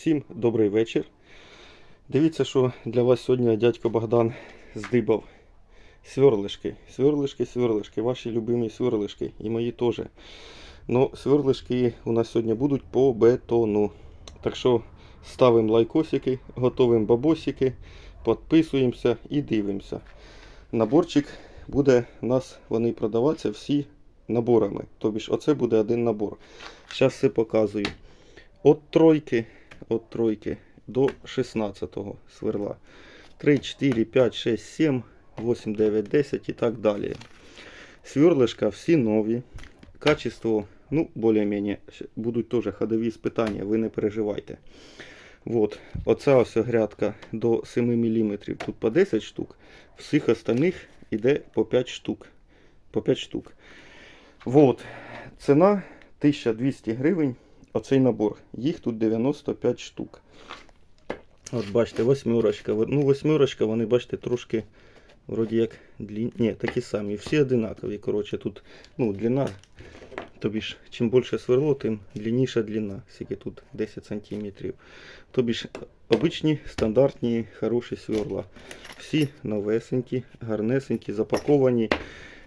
Всім добрий вечір. Дивіться, що для вас сьогодні дядько Богдан здибав сверлишки. Сверлишки, сверлишки, ваші любимі сверлишки і мої теж. Ну, сверлишки у нас сьогодні будуть по бетону. Так що ставимо лайкосики, готовимо бабосики, підписуємося і дивимося. Наборчик буде у нас вони продаватися всі наборами. Тобі ж оце буде один набор. Зараз все показую. От тройки, от тройки до 16 сверла. 3, 4, 5, 6, 7, 8, 9, 10 і так далі. Сверлишка всі нові. Качество, ну, более-менее, будуть теж ходові испытания, ви не переживайте. Вот. Оця ось грядка до 7 мм, тут по 10 штук. Всіх остальних іде по 5 штук. По 5 штук. Вот. Ціна 1200 гривень. Оцей набор. Їх тут 95 штук. От бачите, восьмерочка. Ну, восьмерочка, вони, бачите, трошки вроді як длін... Ні, такі самі. Всі одинакові. Коротше, тут ну, длина. Тобі ж, чим більше сверло, тим длинніша длина. Скільки тут 10 см. Тобі ж обичні, стандартні, хороші сверла. Всі новесенькі, гарнесенькі, запаковані.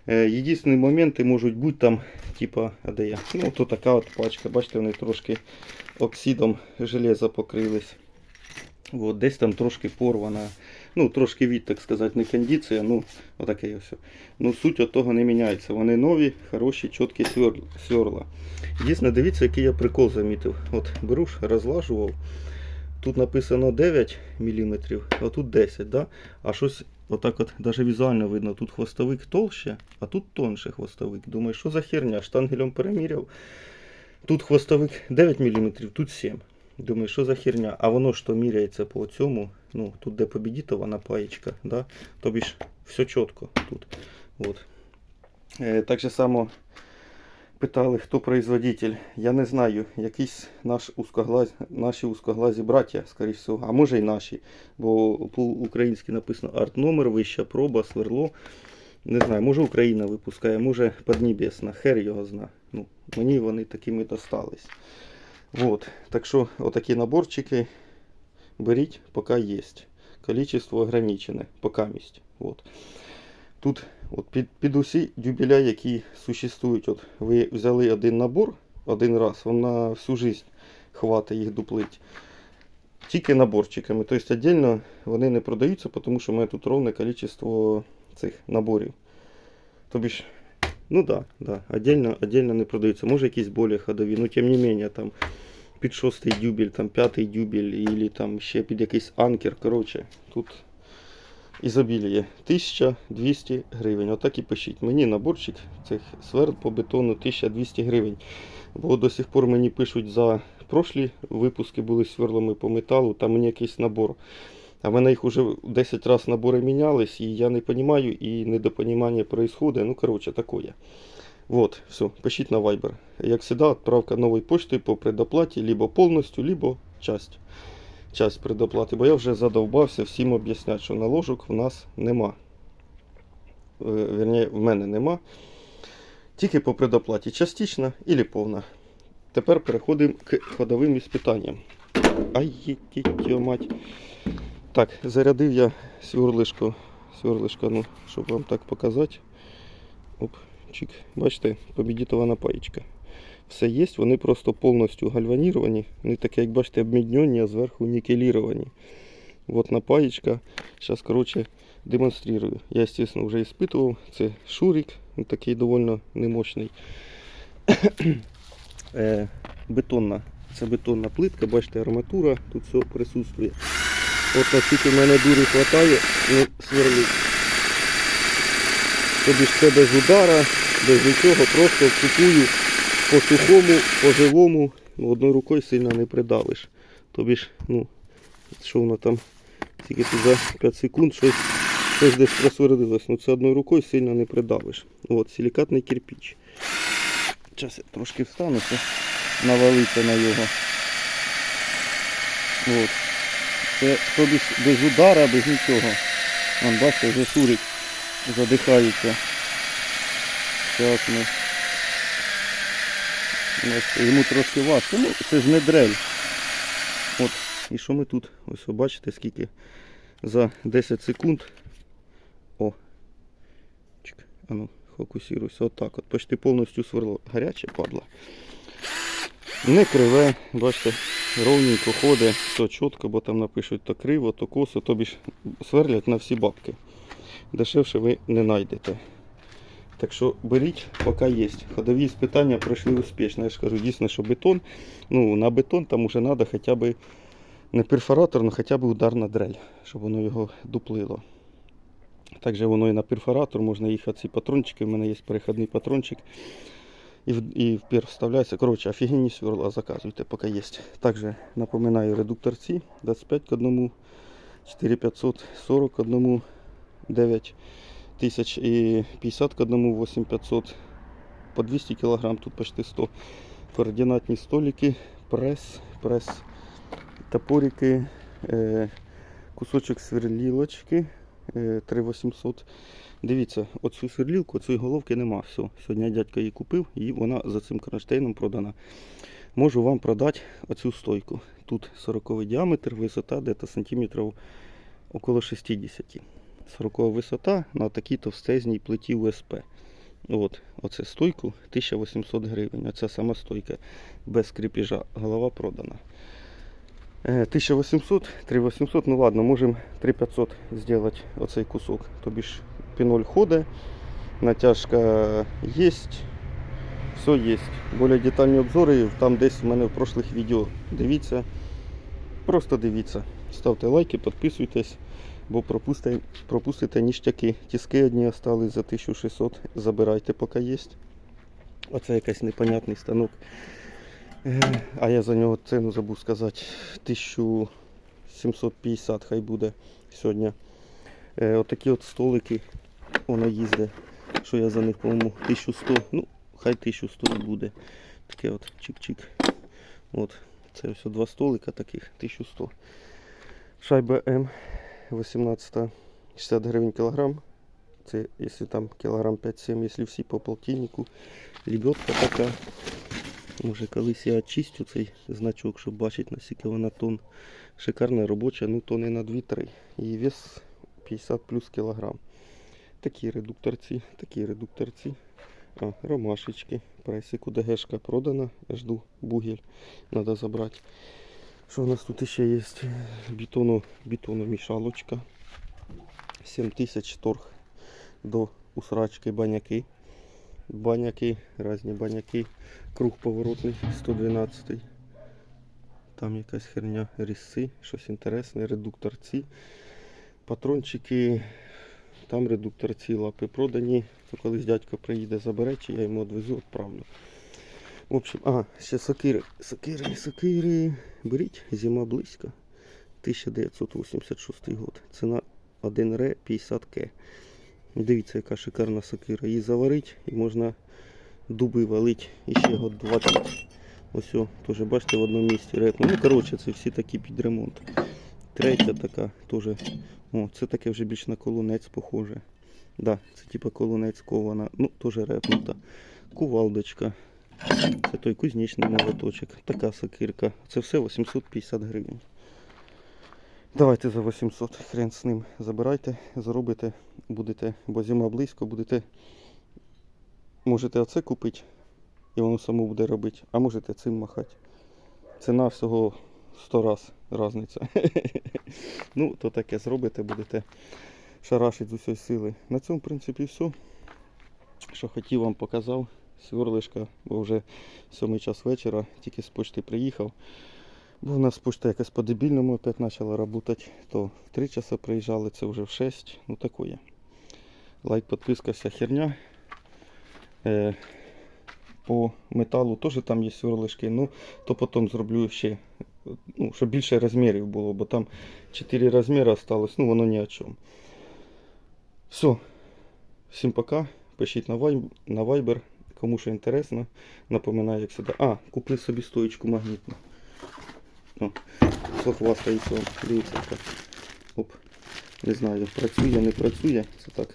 Е, Єдині моменти можуть бути там, типа, а де я? Ну, то така от пачка. Бачите, вони трошки оксидом железа покрились. От, десь там трошки порвана. Ну, трошки від, так сказати, не кондиція, ну, отаке ось. Ну, суть от того не міняється. Вони нові, хороші, чіткі сверла. Дійсно, дивіться, який я прикол замітив. От беру розлажував. Тут написано 9 мм, а тут 10, да? А щось отак от даже візуально видно. Тут хвостовик толще, а тут тонше хвостовик. Думаю, що за херня? Штангелем переміряв. Тут хвостовик 9 мм, тут 7. Думаю, що за херня? А воно то міряється по цьому. Ну, тут де побідітована паєчка, да? Тобі ж все чітко тут. От. Е, так же само питали, хто производитель. Я не знаю, якийсь наш узкоглаз, наші узкоглазі браття, скоріш всього, а може й наші. Бо по-українськи написано арт номер, вища проба, сверло. Не знаю, може Україна випускає, може Поднебесна, хер його зна. Ну, мені вони такими достались. Вот. Так що отакі наборчики беріть, поки є. Количество ограничене, поки місць. Вот. Тут от під, під усі дюбеля, які существують, от ви взяли один набор один раз, вам на всю жизнь хватить їх дуплить. Тільки наборчиками. Тобто віддільно вони не продаються, тому що мене тут ровне количество цих наборів. Тобі ж, ну да, да, отдельно, отдельно не продаються. Може якісь більш ходові, ну тим не менше там під шостий дюбель, там п'ятий дюбель, і там ще під якийсь анкер. Коротше, тут ізобіліє 1200 гривень. Отак і пишіть. Мені наборчик цих сверд по бетону 1200 гривень. Бо до сих пор мені пишуть за прошлі випуски були сверлами по металу, там мені якийсь набор. А в мене їх вже 10 разів набори мінялись, і я не розумію, і недопонімання відбувається. Ну, коротше, таке. Вот, все, пишіть на Viber. Як завжди, відправка нової почти по предоплаті, либо повністю, либо часть. Часть предоплати. Бо я вже задовбався всім об'ясняти, що наложок в нас нема. Е, Вірніше, в мене нема. Тільки по предоплаті частична і повна. Тепер переходимо к ходовим іспитанням. Ай, йо мать. Так, зарядив я сверлишко. Сверлишко, ну, щоб вам так показати. Оп, чик. Бачите, побідітована паєчка. Все є, вони просто повністю гальваніровані. Вони такі, як бачите, обміднені, а зверху нікеліровані. Вот напаєчка. Зараз, коротше, демонструю. Я, естественно, вже іспитував. Це шурик, такий доволі немощний. е, бетонна. Це бетонна плитка, бачите, арматура, тут все присутствує. От наскільки в мене дури хватає, ну, сверлить. Тобі ж це без удара, без нічого, просто купую по сухому, по живому, ну, одною рукою сильно не придавиш. Тобі ж, ну, що воно там, тільки тут за 5 секунд щось, щось десь просвердилось. Ну це одною рукою сильно не придавиш. От, силікатний кирпич. Зараз я трошки встануся, навалиться на його. От. Це тобі без удара, без нічого. Вон, бачите, вже шурик задихається. Зараз ми. Йому трошки важко. Ну, це ж не дрель. От І що ми тут? Ось бачите, скільки за 10 секунд. О. Чик, а ну, фокусируйся. Отак от. Почти повністю сверло. Гаряче падла. Не криве, бачите, ровненько ходить, то чітко, бо там напишуть то криво, то косо, тобі ж сверлять на всі бабки. Дешевше ви не знайдете. Так що беріть, поки є. Ходові іспитання пройшли успішно. Я ж кажу, дійсно, що бетон, ну на бетон там уже треба хоча б не перфоратор, але хоча б ударна дрель, щоб воно його дуплило. Також воно і на перфоратор, можна їхати ці патрончики, в мене є перехідний патрончик. І, в- і впір вставляється. Коротше, офігенні сверла заказуйте, поки є. Також напоминаю редуктор Ці 25 к 1, 4500, 40 к 1, 9 тисяч і 50 к 1, 8500, по 200 кг, тут почти 100. Координатні столики, прес, прес, топорики, е, кусочок сверлілочки, е, 3800. Дивіться, оцю сверлілку, цієї головки нема. Все. Сьогодні дядько її купив і вона за цим кронштейном продана. Можу вам продати оцю стойку. Тут 40 діаметр, висота десь сантиметрів около 60. 40 висота на такій товстезній плиті УСП. От, оце стойку 1800 гривень. Оця сама стойка без кріпіжа. Голова продана. Е, 1800, 3800, ну ладно, можемо 3500 зробити оцей кусок. Тобі ж піноль ходить, натяжка є, все є. Більш детальні обзори там десь в мене в прошлих відео. Дивіться, просто дивіться. Ставте лайки, підписуйтесь, бо пропустите, пропустите ніштяки. Тіски одні остались за 1600, забирайте поки є. Оце якийсь непонятний станок. А я за нього ціну забув сказати. 1750 хай буде сьогодні. Е, Отакі от столики воно їздить. Що я за них, по-моєму, 1100. Ну, хай 1100 буде. Таке от чик-чик. От. Це все два столика таких, 1100. Шайба М 18 60 гривень кілограм. Це якщо там кілограм 5-7, якщо всі по полтиннику. Лебедка така. Може колись я очистю цей значок, щоб бачити наскільки вона тонн. Шикарна робоча, ну тони на 2-3. І вес 50 плюс кілограм. Такі редукторці, такі редукторці. А, ромашечки. Пресику ДГшка продана. Жду бугель. Надо забрати. Що у нас тут ще є? Бетону, бетономішалочка. 7000 торг до усрачки баняки. Баняки, різні баняки. Круг поворотний 112. Там якась херня ріси, щось інтересне, редуктор ці. Патрончики, там редуктор ці лапи продані. То колись дядько приїде, забере, чи я йому відвезу, відправлю. В общем, а, ще сокири. Сокири, сокири. Беріть, зима близько. 1986 год. Ціна 1 ре 50 к. Дивіться, яка шикарна сокира. Її заварить і можна дуби валить і ще год 20. Ось, теж бачите, в одному місці репну. Ну, коротше, це всі такі під ремонт. Третя така теж. О, це таке вже більш на колунець похоже. Да, це типа колунець кована. Ну, теж репнута. Кувалдочка. Це той кузнечний молоточок. Така сокирка. Це все 850 гривень. Давайте за 800, хрен з ним. Забирайте, заробите, будете, бо зима близько, будете. Можете оце купити, і воно само буде робити, а можете цим махати. Ціна всього 100 раз різниця. ну, то таке зробите, будете шарашити з усієї сили. На цьому, в принципі, все. Що хотів вам показав. Сверлишка, бо вже сьомий час вечора, тільки з почти приїхав. Бо у нас почта якась по-дебільному опять почала працювати. То в 3 часа приїжджали, це вже в 6. Ну такое. Лайк, підписка, вся херня. Е, по металу теж там є сверлишки. Ну, то потім зроблю ще, ну, щоб більше розмірів було, бо там 4 розміри осталось, ну воно ні о чому. Все. Всім пока. Пишіть на Viber. Кому що інтересно. Напоминаю, як сюди. А, купив собі стоїчку магнітну. О, вам. Дивіться яка. Оп. Не знаю, працює, не працює. Це так.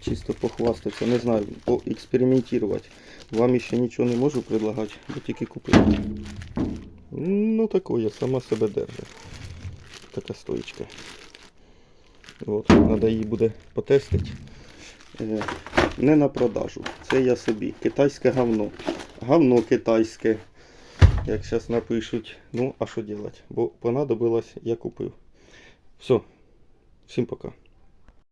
Чисто похвастатися. Не знаю, поекспериментувати. Вам ще нічого не можу предлагати, бо тільки купив. Ну, такое, сама себе держить. Така стоїчка. От, треба її буде потестити. Не на продажу. Це я собі. Китайське говно. Говно китайське. Як зараз напишуть. Ну, а що робити? Бо понадобилось, я купив. Все. Всім пока.